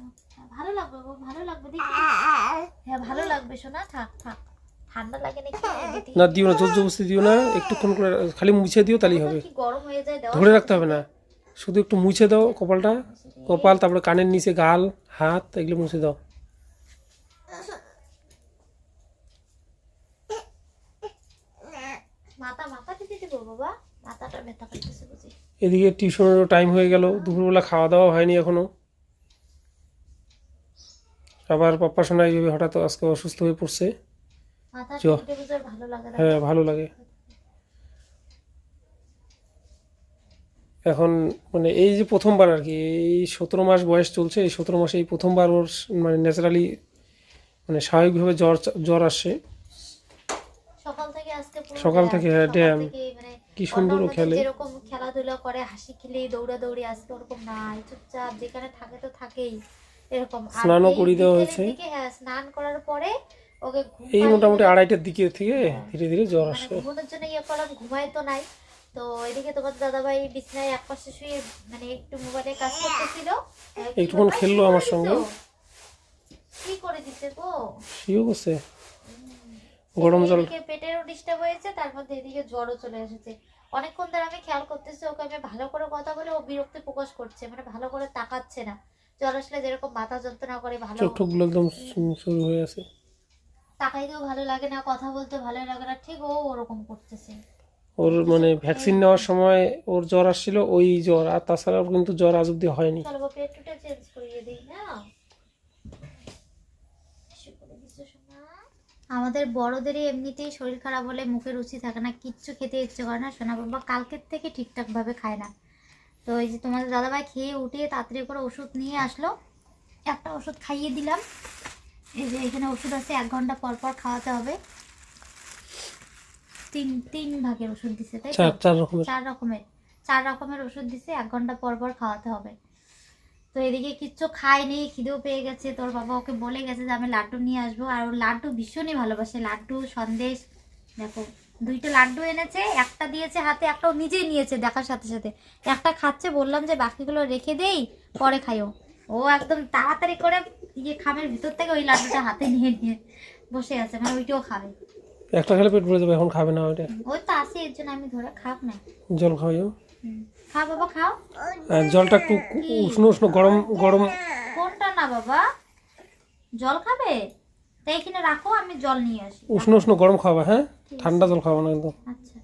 না। হ্যাঁ, ভালো লাগবে গো, ভালো লাগবে দেখি। হ্যাঁ ভালো লাগবে শোনা থাক থাক। ঠান্ডা লাগে নাকি? না দিও না জোর জবরদস্তি দিও না একটুক্ষণ করে খালি মুছে দিও তাহলেই হবে। গরম হয়ে যায় ধরে রাখতে হবে না। শুধু একটু মুছে দাও কপালটা কপাল তারপরে কানের নিচে গাল হাত এগুলো মুছে দাও। মাথা মাথা দিতে দেবো বাবা? মাথাটা ব্যথা করতেছে বুঝি। এদিকে টিউশনেরও টাইম হয়ে গেল দুপুরবেলা খাওয়া দাওয়া হয়নি এখনও। আবার পাপ্পা শোনা এইভাবে হঠাৎ আজকে অসুস্থ হয়ে পড়ছে। হ্যাঁ ভালো লাগে। এখন মানে এই যে প্রথমবার আর কি এই সতেরো মাস বয়স চলছে এই সতেরো মাসে এই প্রথমবার ওর মানে ন্যাচারালি মানে স্বাভাবিকভাবে জ্বর জ্বর আসছে। সকাল থেকে হ্যাঁ, ড্যাম মানে কি সুন্দর ও খেলে। যেরকম খেলাধুলা করে হাসি খেলে দৌড়াদৌড়ি আজকে ওরকম নাই চুপচাপ যেখানে থাকে তো থাকেই। এরকম। স্নানও করিয়ে দেওয়া হয়েছে। হ্যাঁ স্নান করার পরে ওকে এই মোটামুটি আড়াইটার দিকে থেকে ধীরে ধীরে জ্বর মানে আসে। ঘুমানোর জন্য ইয়ে করলাম ঘুমায় তো নাই। তো এদিকে তোমার দাদাভাই বিছনায় এক পাশে শুয়ে মানে একটু মোবাইলে কাজ করতেছিল। হ্যাঁ, একটুক্ষণ খেললো আমার সঙ্গে। কি করে দিতে গো? শুয়েও গেছে গরম জল। এদিকে পেটেরও ডিস্টার্ব হয়েছে তার মধ্যে এদিকে জ্বরও চলে এসেছে। অনেকক্ষণ ধরে আমি খেয়াল করতেছি ওকে আমি ভালো করে কথা বলে ও বিরক্তি প্রকাশ করছে মানে ভালো করে তাকাচ্ছে না। জ্বর আসলে যেরকম মাথা যন্ত্রণা করে ভালো চোখ টোকগুলো একদম শুরু হয়ে আছে। তাকাইতেও ভালো লাগে না কথা বলতে ভালো লাগে না ঠিক ও ওরকম করতেছে। ওর মানে ভ্যাকসিন নেওয়ার সময় ওর জ্বর আসছিল ওই জ্বর আর তাছাড়া ওর কিন্তু জ্বর আজ অব্দি হয়নি। পেটটা চেঞ্জ করিয়ে দিই না। আমাদের বড়দেরই এমনিতেই শরীর খারাপ হলে মুখে রুচি থাকে না কিচ্ছু খেতে ইচ্ছে করে না সোনা বাবা কালকের থেকে ঠিকঠাক ভাবে খায় না। তো এই যে তোমাদের দাদাভাই খেয়ে উঠে তাড়াতাড়ি করে ওষুধ নিয়ে আসলো। একটা ওষুধ খাইয়ে দিলাম। এই যে এখানে ওষুধ আছে এক ঘণ্টা পর পর খাওয়াতে হবে। তিন তিন ভাগের ওষুধ দিছে তাই? চার চার রকমের। চার রকমের চার রকমের ওষুধ দিছে এক ঘণ্টা পর পর খাওয়াতে হবে। তো এদিকে কিচ্ছু খায়নি খিদেও পেয়ে গেছে। তোর বাবা ওকে বলে গেছে যে আমি লাড্ডু নিয়ে আসব। আর ও লাড্ডু ভীষণই ভালোবাসে লাড্ডু সন্দেশ দেখো। দুইটা লাড্ডু এনেছে একটা দিয়েছে হাতে একটা ও নিজেই নিয়েছে দেখার সাথে সাথে। একটা খাচ্ছে বললাম যে বাকিগুলো রেখে দেই পরে খাইও। ও একদম তাড়াতাড়ি করে ইয়ে খামের ভিতর থেকে ওই লাড্ডুটা হাতে নিয়ে নিয়ে বসে আছে মানে ওইটাও খাবে। একটা খেলে পেট ভরে যাবে এখন খাবে না ওইটা? ওই তো আসে এর জন্য আমি ধরে খাব না। জল হুম। খাও বাবা খাও। জলটা একটু উষ্ণ উষ্ণ গরম গরম। কোনটা না বাবা? জল খাবে? তা এখানে রাখো আমি জল নিয়ে আসি। উষ্ণ উষ্ণ গরম খাওয়াবে হ্যাঁ? ঠান্ডা জল খাওয়াবো না কিন্তু। আচ্ছা।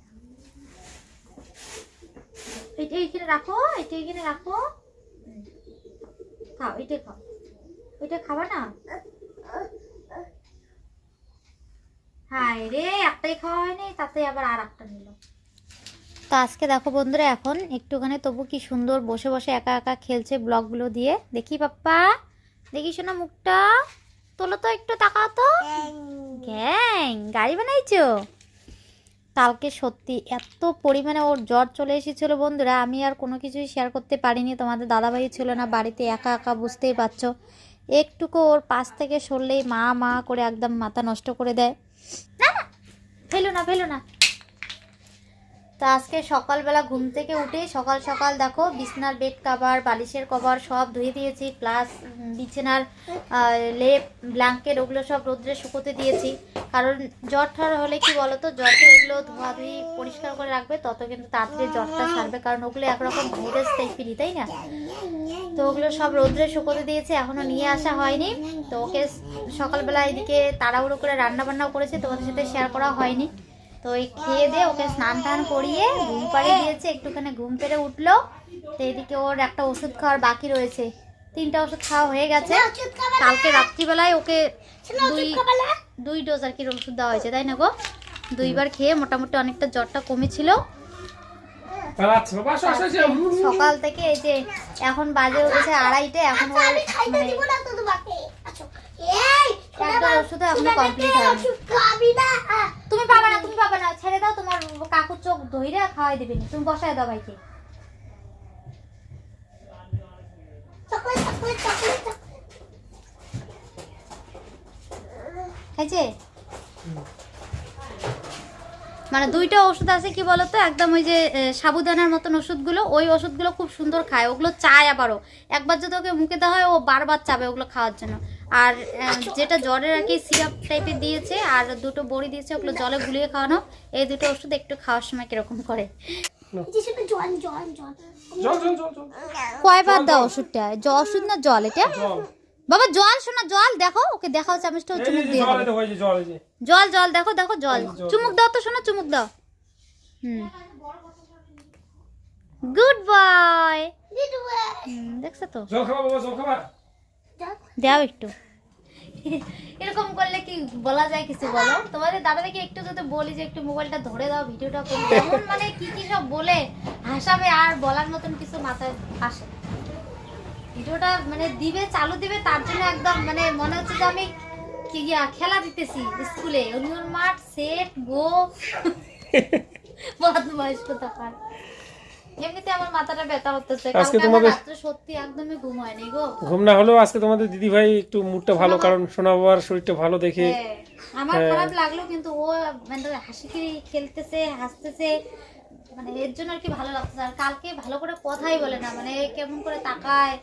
এটা এখানে রাখো এটা এখানে রাখো। খাও এটা খাও। ওইটা খাবা না? হায় রে একটাই খাওয়া হয়নি তাতে আবার আর একটা নিল। তো আজকে দেখো বন্ধুরা এখন একটুখানি তবু কি সুন্দর বসে বসে একা একা খেলছে ব্লগগুলো দিয়ে। দেখি পাপ্পা দেখি শোনা মুখটা। তোলো তো একটু তাকাও তো। গ্যাং, গাড়ি বানাইছো? কালকে সত্যি এত পরিমাণে ওর জ্বর চলে এসেছিল বন্ধুরা, আমি আর কোনো কিছুই শেয়ার করতে পারিনি। তোমাদের দাদাভাই ছিল না, বাড়িতে একা একা বুঝতেই পারছ। একটুকু ওর পাশ থেকে সরলেই মা মা করে একদম মাথা নষ্ট করে দেয়। না না, ফেলো না ফেলো না। তো আজকে সকালবেলা ঘুম থেকে উঠে সকাল সকাল দেখো বিছনার বেড কাভার বালিশের কভার সব ধুয়ে দিয়েছি প্লাস বিছানার লেপ ব্ল্যাঙ্কেট ওগুলো সব রোদ্রে শুকোতে দিয়েছি। কারণ জ্বর ঠর হলে কি বলতো, জ্বরটা ওগুলো ধোয়াধুয়ি পরিষ্কার করে রাখবে, তত কিন্তু তাড়াতাড়ি জ্বরটা সারবে কারণ ওগুলো একরকম ভাইরাস টাইপেরই তাই না? তো ওগুলো সব রোদ্রে শুকোতে দিয়েছে এখনও নিয়ে আসা হয়নি। তো ওকে সকালবেলা এদিকে তাড়াহুড়ো করে রান্না বান্নাও করেছে, তোমাদের সাথে শেয়ার করা হয়নি। তো ওই খেয়ে দিয়ে ওকে স্নান টান করিয়ে ঘুম পাড়িয়ে দিয়েছে একটুখানি ঘুম পেড়ে উঠল। তো এদিকে ওর একটা ওষুধ খাওয়ার বাকি রয়েছে। তিনটা ওষুধ খাওয়া হয়ে গেছে। কালকে রাত্রিবেলায় ওকে দুই দুই ডোজ আর কি ওষুধ দেওয়া হয়েছে তাই না গো? দুইবার খেয়ে মোটামুটি অনেকটা জ্বরটা কমেছিল। আচ্ছা। সকাল থেকে এই যে এখন বাজে উঠেছে আড়াইটে এখন মানে একটা ওষুধ এখনও কমপ্লিট হয়নি তুমি পাবে না তুমি পাবে না ছেড়ে দাও তোমার কাকুর চোখ ধইরে খাওয়াই দেবে তুমি বসায় দাও ভাইকে। খাইছে? মানে দুইটা ওষুধ আছে কি বলতো? একদম ওই যে সাবুদানার মতন ওষুধগুলো ওই ওষুধগুলো খুব সুন্দর খায়। ওগুলো চায় আবারও। একবার যদি ওকে মুখে দেওয়া হয় ও বারবার চাবে ওগুলো খাওয়ার জন্য। আর যেটা জ্বরের আর কি সিরাপ টাইপের দিয়েছে আর দুটো বড়ি দিয়েছে ওগুলো জলে গুলিয়ে খাওয়ানো। এই দুটো ওষুধ একটু খাওয়ার সময় কীরকম করে? জল জল জল। জল জল জল জল। কয়বার দাও ওষুধটা? জ- ওষুধ না জল এটা? বাবা জল শোনা জল দেখো ওকে দেখাও চামচটা ও চুমুক দিয়ে জল জল দেখো দেখো জল। চুমুক দাও তো শোনো চুমুক দাও। হুম। গুড বয় দেখছ তো? জল খাবা বাবা জল খাবা? দাও একটু। এরকম করলে কি বলা যায় কিছু বলো? তোমাদের দাদাকে একটু যদি বলি যে একটু মোবাইলটা ধরে দাও ভিডিওটা করি এমন মানে কি কি সব বলে? হাসাবে আর বলার মতন কিছু মাথায় আসে ভিডিওটা মানে দিবে চালু দিবে তার জন্য একদম মানে মনে হচ্ছে যে আমি কি খেলা দিতেছি স্কুলে। অন্যর মাঠ সেট গো। বদমাইশ কোথাকার। এমনিতে আমার মাথাটা ব্যথা হতেছে আজকে তোমাদের- সত্যি একদমই ঘুম হয়নি গো। ঘুম না হলেও আজকে তোমাদের দিদি ভাই একটু মুডটা ভালো কারণ সোনা বাবার শরীরটা ভালো দেখে। হ্যাঁ, আমার হ্যাঁ। খারাপ লাগল কিন্তু ও মানে হাসি খেলতেছে হাসতেছে মানে এর জন্য আর কি ভালো লাগছে আর কালকে ভালো করে কথাই বলে না মানে কেমন করে তাকায়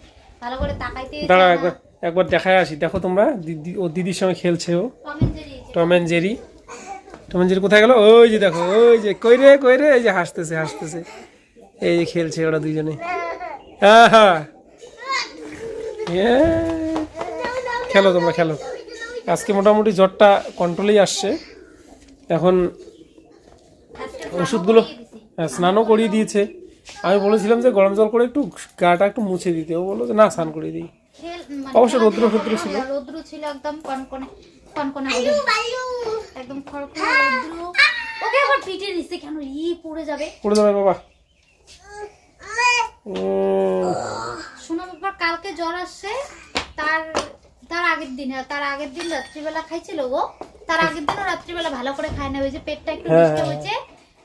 ভালো করে তাকাইতে দাঁড়া একবার একবার দেখায় আসি। দেখো তোমরা দিদি ও দিদির সঙ্গে খেলছে ও। Tom and Jerry Tom and Jerry কোথায় গেল? ওই যে দেখো ওই যে কই রে কই রে? এই যে হাসতেছে হাসতেছে। এই যে খেলছে ওরা দুইজনে। আহা। ইয়ে। খেলো তোমরা খেলো। আজকে মোটামুটি জ্বরটা কন্ট্রোলেই আসছে। এখন ওষুধগুলো হ্যাঁ, স্নানও করিয়ে দিয়েছে। আমি বলেছিলাম যে গরম জল করে একটু গাটা একটু মুছে দিতে। ও বলল যে না স্নান করিয়ে দিই। অবশ্য রৌদ্র ফৌদ্র ছিল। রৌদ্র ছিল একদম কনকনে কনকনে। একদম খড়খড়ে রৌদ্র। ওকে আবার পিঠে কেন? ই পড়ে যাবে। পড়ে যাবে বাবা। শোনো কালকে জ্বর আসছে। তার তার আগের দিন তার আগের দিন রাত্রিবেলা খাইছিল গো তার আগের দিনও রাত্রিবেলা ভালো করে খায় না ওই যে পেটটা একটু হ্যাঁ, মিষ্টি হ্যাঁ। হয়েছে।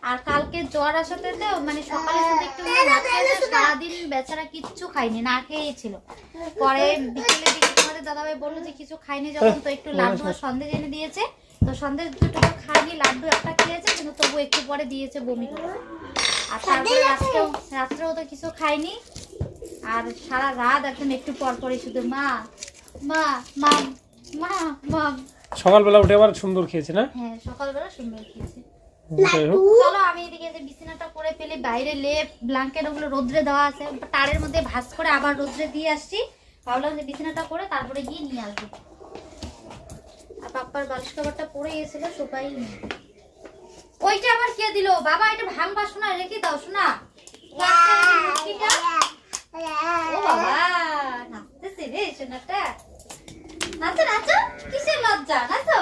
আর কালকে জ্বর আসাতে তো মানে সকালে শুধু একটু সারাদিন বেচারা কিচ্ছু খায়নি না খেয়েই ছিল পরে বিকেলের দিকে তোমাদের দাদাভাই বলল যে কিছু খাইনি যখন তো একটু লাড্ডু আর সন্দেশ এনে দিয়েছে। তো সন্দেশ দুটো তো খাইনি লাড্ডু একটা খেয়েছে কিন্তু তবু একটু পরে দিয়েছে বমি করে। আর তারপরে রাত্রেও রাত্রেও তো কিছু খাইনি। আর সারা রাত এখন একটু পর পরই শুধু মা মা মাম মা মাম সকালবেলা উঠে আবার সুন্দর খেয়েছে না? হ্যাঁ সকালবেলা সুন্দর খেয়েছে। চলো আমি এদিকে যে বিছানাটা করে ফেলি বাইরে লেপ ব্ল্যাঙ্কেট ওগুলো রোদ্রে দেওয়া আছে। তারের মধ্যে ভাঁজ করে আবার রোদ্রে দিয়ে আসছি। ভাবলাম যে বিছানাটা করে তারপরে গিয়ে নিয়ে আসব। আর পাপ্পার বালিশ কাপড়টা পরে গেছিল সোফাই নেই। ওইটা আবার কে দিল? বাবা এটা ভাঙবা শোনা রেখে দাও শোনা ও বাবা নাচতেছে রে সোনাটা। নাচো নাচো কিসের লজ্জা? নাচো।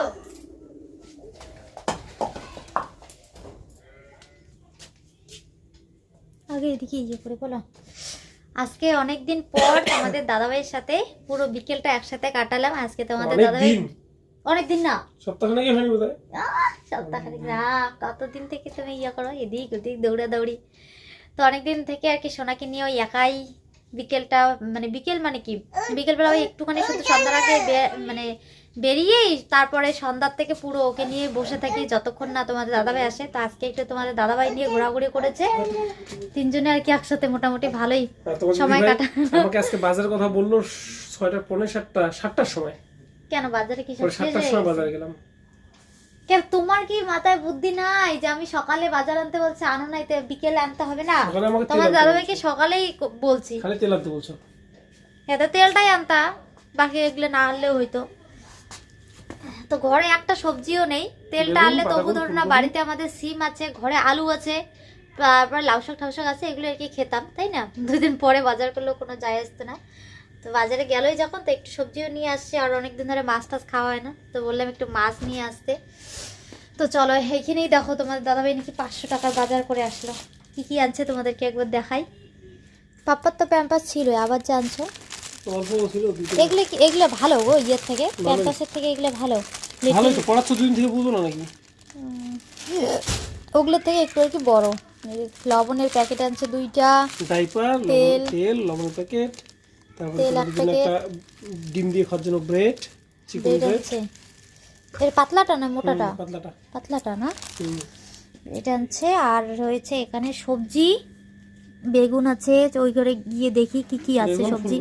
আগে এদিকে ইয়ে করে বলো। আজকে অনেক দিন পর আমাদের দাদাভাইয়ের সাথে পুরো বিকেলটা একসাথে কাটালাম। আজকে তোমাদের দাদাভাই অনেক দিন না। সপ্তাহখানেক হয়নি বোধ হয় সপ্তাহখানিক। না কতদিন থেকে তুমি ইয়ে করো? এদিক ওদিক দৌড়া দৌড়ি তো অনেকদিন থেকে আর কি সোনাকে নিয়ে ওই একাই বিকেলটা মানে বিকেল মানে কি? বিকেলবেলা ওই একটুখানি শুধু সন্ধ্যার আগে মানে বেরিয়েই তারপরে সন্ধ্যার থেকে পুরো ওকে নিয়ে বসে থাকি যতক্ষণ না তোমাদের দাদাভাই আসে। তো আজকে একটু তোমাদের দাদাভাই নিয়ে ঘোরাঘুরি করেছে। তিনজনে আর কি একসাথে মোটামুটি ভালোই সময় কাটা আমাকে আজকে বাজারের কথা বলল ছয়টা পৌনে সাতটা সাতটার সময়। কেন বাজারে কি শেষ সাতটার সময় বাজারে গেলাম। কেন তোমার কি মাথায় বুদ্ধি নাই যে আমি সকালে বাজার আনতে বলছি আনো নাই তো বিকেলে আনতে হবে না? তোমার দাদাভাইকে সকালেই বলছি। খালি তেল আনতে বলছো। এত তেলটাই আনতা বাকি এগুলো না আনলেও হইতো। তো ঘরে একটা সবজিও নেই তেলটা আনলে তবু ধরো না বাড়িতে আমাদের সিম আছে ঘরে আলু আছে তারপর লাউ শাক ঠাউ শাক আছে এগুলো আর কি খেতাম তাই না? দুদিন পরে বাজার করলেও কোনো যায় আসতো না। তো বাজারে গেলোই যখন তো একটু সবজিও নিয়ে আসছে আর অনেক দিন ধরে মাছ টাছ খাওয়া হয় না। তো বললাম একটু মাছ নিয়ে আসতে। তো চলো এইখানেই দেখো তোমাদের দাদাভাই নাকি পাঁচশো টাকার বাজার করে আসলো। কি কি আনছে তোমাদেরকে একবার দেখাই। পাপ্পার তো প্যাম্পাস ছিল আবার যে আনছো? এগুলো কি এগুলো ভালো গো ইয়ের থেকে প্যাম্পাসের থেকে এগুলো ভালো। ভালোই তো পড়াচ্ছ দুদিন থেকে বুঝো না নাকি ওগুলোর থেকে একটু আর কি বড়। লবণের প্যাকেট আনছে দুইটা। তেল। তেল লবণ প্যাকেট। তারপরে। একটা ডিম দিয়ে খাওয়ার জন্য ব্রেড চিকেন ব্রেড। এর পাতলাটা না মোটাটা? পাতলাটা। পাতলাটা না? এটা আনছে আর রয়েছে এখানে সবজি। বেগুন আছে ওই করে গিয়ে দেখি কি কি আছে সবজি।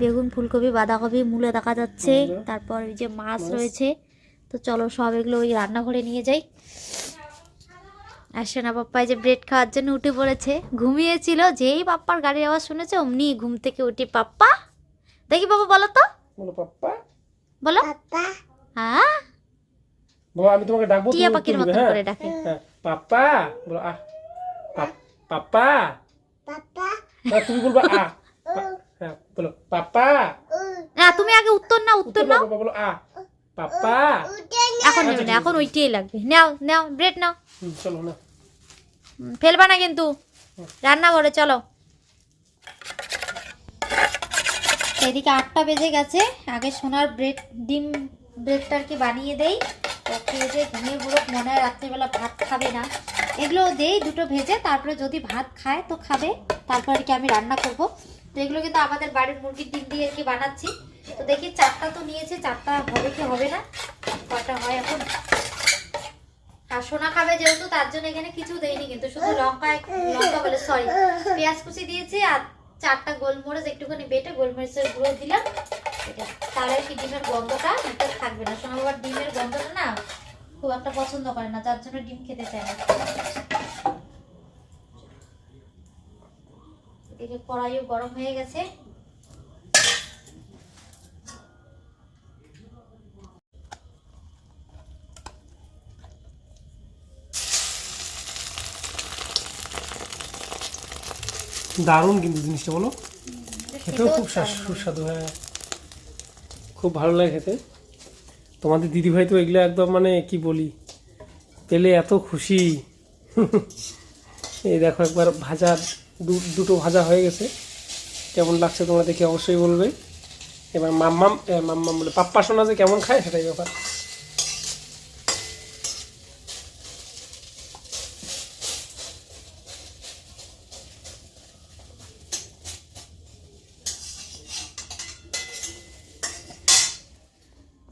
বেগুন ফুলকপি বাঁধাকপি মূলে দেখা যাচ্ছে। তারপর ওই যে মাছ। রয়েছে। তো চলো সব এগুলো ওই রান্নাঘরে নিয়ে যাই। আর সোনা পাপ্পা যে ব্রেড খাওয়ার জন্য উঠে পড়েছে। ঘুমিয়েছিল যেই পাপ্পার গাড়ির আওয়াজ শুনেছে অমনি ঘুম থেকে উঠে পাপ্পা দেখি বাবা বলো তো। বলো পাপ্পা? বলো। পাপা হ্যাঁ? বাবা আমি তোমাকে ডাকবো টিয়া তুমি পাখির উত্তর মতন করে হ্যাঁ ডাকে। হ্যাঁ। পাপ্পা বলো আ পাপ- পাপ্পা? পাপা না, তুমি বলবা আ হ্যাঁ বলো পাপ্পা? না তুমি আগে উত্তর নাও উত্তর নাও। দাও, বলো আ পাপ্পা? এখন নেবে না এখন ওইটাই লাগবে। নাও নাও ব্রেড নাও। চলো না ফেলবা না কিন্তু। রান্নাঘরে চলো। এদিকে আটটা বেজে গেছে। আগে সোনার ব্রেড, ডিম ব্রেডটা আর কি বানিয়ে দেই। যে ঘুমিয়ে পুরো মনে হয় রাত্রিবেলা ভাত খাবে না। এগুলো দেই দুটো ভেজে, তারপরে যদি ভাত খায় তো খাবে। তারপর আর কি আমি রান্না করব। তো এগুলো কিন্তু আমাদের বাড়ির মুরগির ডিম দিয়ে আর কি বানাচ্ছি। তো দেখি চারটা তো নিয়েছে, চারটা হবে কি হবে না? কটা হয় এখন? আর সোনা খাবে যেহেতু, তার জন্য এখানে কিছু দেয়নি কিন্তু, শুধু লঙ্কা লঙ্কা বলে সরি পেঁয়াজ কুচি দিয়েছি আর চারটা গোলমরিচ, একটুখানি বেটে গোলমরিচের গুঁড়ো দিলাম। এটা তার কি ডিমের গন্ধটা? মুখে থাকবে না। সোনা বাবার ডিমের গন্ধটা না খুব একটা পছন্দ করে না, যার জন্য ডিম খেতে চায় না। এদিকে কড়াইও গরম হয়ে গেছে। দারুণ কিন্তু জিনিসটা বলো? খেতেও খুব সুস্বাদু হ্যাঁ। খুব ভালো লাগে খেতে। তোমাদের দিদিভাই তো এগুলো একদম মানে কি বলি পেলে এত খুশি। এই দেখো একবার ভাজা দু- দুটো ভাজা হয়ে গেছে। কেমন লাগছে তোমরা দেখে অবশ্যই বলবে। এবার মাম্মাম মাম্মাম বলে পাপ্পা সোনা যে কেমন খায় সেটাই ব্যাপার।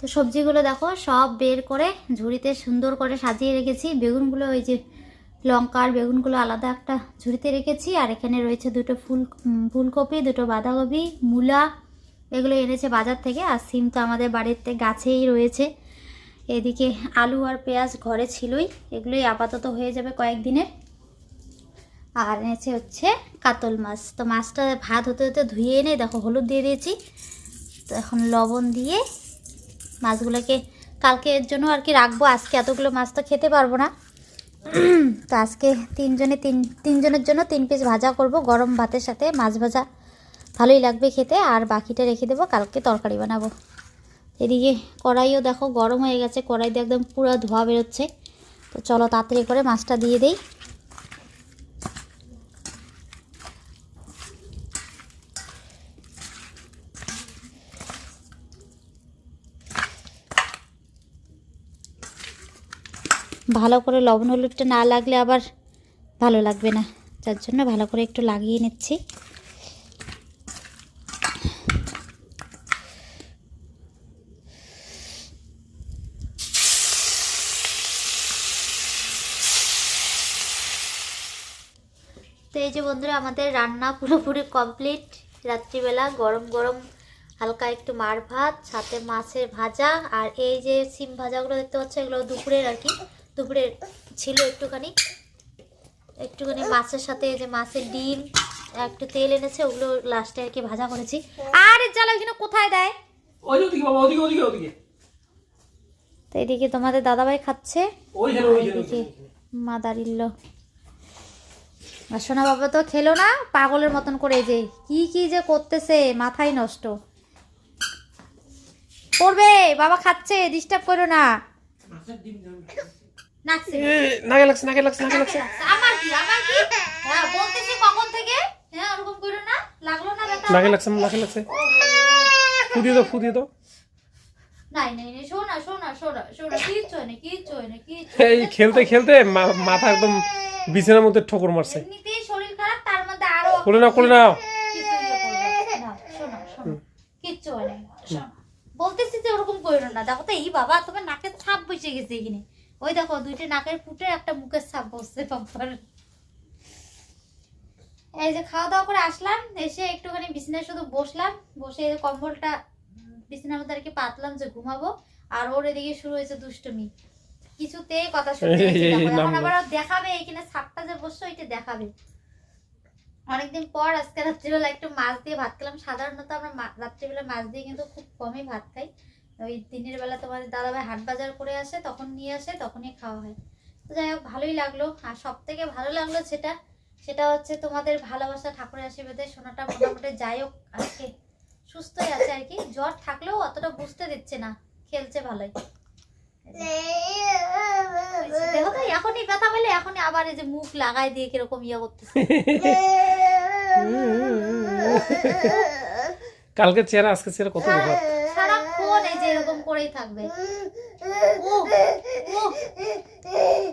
তো সবজিগুলো দেখো, সব বের করে ঝুড়িতে সুন্দর করে সাজিয়ে রেখেছি। বেগুনগুলো ওই যে লঙ্কার বেগুনগুলো আলাদা একটা ঝুড়িতে রেখেছি। আর এখানে রয়েছে দুটো ফুল ফুলকপি, দুটো বাঁধাকপি, মূলা, এগুলো এনেছে বাজার থেকে। আর সিম তো আমাদের বাড়িতে গাছেই রয়েছে। এদিকে আলু আর পেঁয়াজ ঘরে ছিলই, এগুলোই আপাতত হয়ে যাবে কয়েকদিনের। আর এনেছে হচ্ছে কাতল মাছ। তো মাছটা ভাত হতে হতে ধুয়ে এনে দেখো হলুদ দিয়ে দিয়েছি। তো এখন লবণ দিয়ে মাছগুলোকে কালকে এর জন্য আর কি রাখব। আজকে এতগুলো মাছ তো খেতে পারব না। তো আজকে তিনজনে তিন, তিনজনের জন্য তিন পিস ভাজা করব। গরম ভাতের সাথে মাছ ভাজা ভালোই লাগবে খেতে। আর বাকিটা রেখে দেবো, কালকে তরকারি বানাবো। এদিকে কড়াইও দেখো গরম হয়ে গেছে। কড়াইতে একদম পুরো ধোয়া বেরোচ্ছে। তো চলো তাড়াতাড়ি করে মাছটা দিয়ে দেই। ভালো করে লবণ হলুদটা না লাগলে আবার ভালো লাগবে না। যার জন্য ভালো করে একটু লাগিয়ে নিচ্ছি। তো এই যে বন্ধুরা, আমাদের রান্না পুরোপুরি কমপ্লিট। রাত্রিবেলা গরম গরম হালকা একটু মার ভাত, সাথে মাছের ভাজা, আর এই যে সিম ভাজাগুলো দেখতে পাচ্ছ, এগুলো দুপুরের আর কি। দুপুরের ছিল একটুখানি। একটুখানি মাছের সাথে যে মাছের ডিম একটু তেল এনেছে ওগুলো লাস্টে আর কি ভাজা করেছি। আরে জ্বালা এখানে কোথায় দেয়? বাবা তো এদিকে তোমাদের দাদাভাই খাচ্ছে। ওইখানে ওইখানে এদিকে মা দাঁড়িল আর সোনা বাবা তো খেলো না পাগলের মতন করে যে কি কি যে করতেছে মাথায় নষ্ট। করবে বাবা খাচ্ছে ডিস্টার্ব করো না। নাকে লাগছে নাকে লাগছে নাকে লাগছে। আমার কি আমার কি? হ্যাঁ বলতেছি কখন থেকে? হ্যাঁ ওরকম করো না। লাগল না নাকে লাগছে নাকে লাগছে। দাও দাও। নাই নাই নাই শোনা শোনা শোনা শোনা কিচ্ছু হয় না কিচ্ছু হয় না কিচ্ছু এই খেলতে খেলতে মাথা একদম বিছানার মধ্যে ঠোকর মারছে। এমনিতেই শরীর খারাপ তার মধ্যে আরও কোলে নাও কোলে নাও। কিছু না। না, শোনো, শোনো। কিচ্ছু হয় নাই। বলতেছি যে ওরকম করো না। দেখো তো এই বাবা তোমার নাকে ছাপ বসে গেছে এখানে। ওই দেখো দুইটা নাকের ফুটে একটা মুখের ছাপ বসছে পাপার এই যে খাওয়া দাওয়া করে আসলাম এসে একটুখানি বিছানায় শুধু বসলাম বসে এই যে কম্বলটা বিছানার মধ্যে আর কি পাতলাম যে ঘুমাবো আর ওর এদিকে শুরু হয়েছে দুষ্টুমি। কিছুতেই কথা শুনতে এখন আবার দেখাবে এখানে ছাপটা যে বসছো ওইটা দেখাবে। অনেকদিন পর আজকে রাত্রিবেলা একটু মাছ দিয়ে ভাত খেলাম। সাধারণত আমরা রাত্রিবেলা মাছ দিয়ে কিন্তু খুব কমই ভাত খাই। ওই দিনের বেলা তোমাদের দাদাভাই হাট বাজার করে আসে তখন নিয়ে আসে তখনই খাওয়া হয়। তো যাই হোক ভালোই লাগল। আর সব থেকে ভালো লাগল সেটা সেটা হচ্ছে তোমাদের ভালোবাসা ঠাকুরের আশীর্বাদে সোনাটা মোটামুটি যাই হোক আজকে সুস্থই আছে আর কি। জ্বর থাকলেও অতটা বুঝতে দিচ্ছে না খেলছে ভালোই। দেখো তো এখনই আবার এই যে মুখ লাগাই দিয়ে কীরকম ইয়ে করতেছে। কালকে চেহারা আজকে চেহারা কত করেই থাকবে। ও ও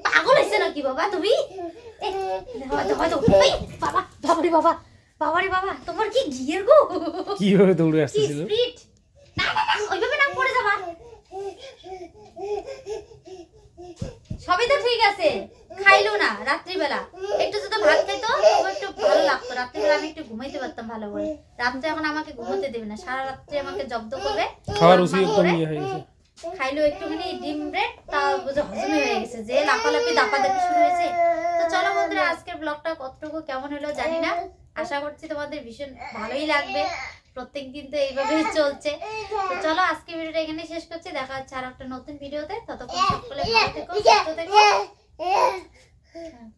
পাগল হয়েছে নাকি বাবা তুমি? হয়তো বাবা বাবারে বাবা বাবারে বাবা তোমার কি গিয়ের গো? কীভাবে দৌড়ে স্পিড? না না না ওইভাবে না পড়ে যাবা। সবই তো ঠিক আছে। খাইলো না রাত্রিবেলা। একটু যদি ভাত খাইতো তবে একটু ভালো লাগতো। রাত্রিবেলা আমি একটু ঘুমাইতে পারতাম ভালো করে। রাত্রে এখন আমাকে ঘুমোতে দেবে না। সারা রাত্রি আমাকে জব্দ করবে। খাওয়ার উচিত ইয়ে হয়ে গেছে। খাইলো একটুখানি ডিম ব্রেড তা বুঝে হজমে হয়ে গেছে। যে লাফালাফি দাপাদাপি শুরু হয়েছে। তো চলো বন্ধুরা আজকের ব্লগটা কতটুকু কেমন হলো জানি না। আশা করছি তোমাদের ভীষণ ভালোই লাগবে। প্রত্যেক দিন তো এইভাবেই চলছে। তো চলো আজকে ভিডিওটা এখানে শেষ করছি। দেখা হচ্ছে আর একটা নতুন ভিডিওতে। ততক্ষণ সকলে ভালো থেকো সুস্থ থেকো।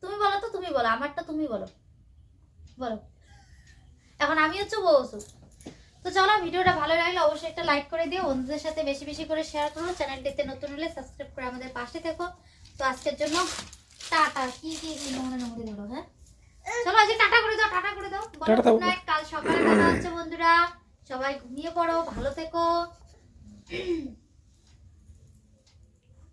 তুমি বলো তো তুমি বলো। আমারটা তুমি বলো। বলো। এখন আমি হচ্ছে বউসু তো চলো ভিডিওটা ভালো লাগলে অবশ্যই একটা লাইক করে দিও। বন্ধুদের সাথে বেশি বেশি করে শেয়ার করো। চ্যানেলটিতে নতুন হলে সাবস্ক্রাইব করে আমাদের পাশে থেকো। তো আজকের জন্য টাটা। কি কি কি নোংরা নোংরা ধরো হ্যাঁ? চলো আজকে টাটা করে দাও টাটা করে দাও। গুড নাইট কাল সকালে দেখা হচ্ছে বন্ধুরা। সবাই ঘুমিয়ে পড়ো ভালো থেকো।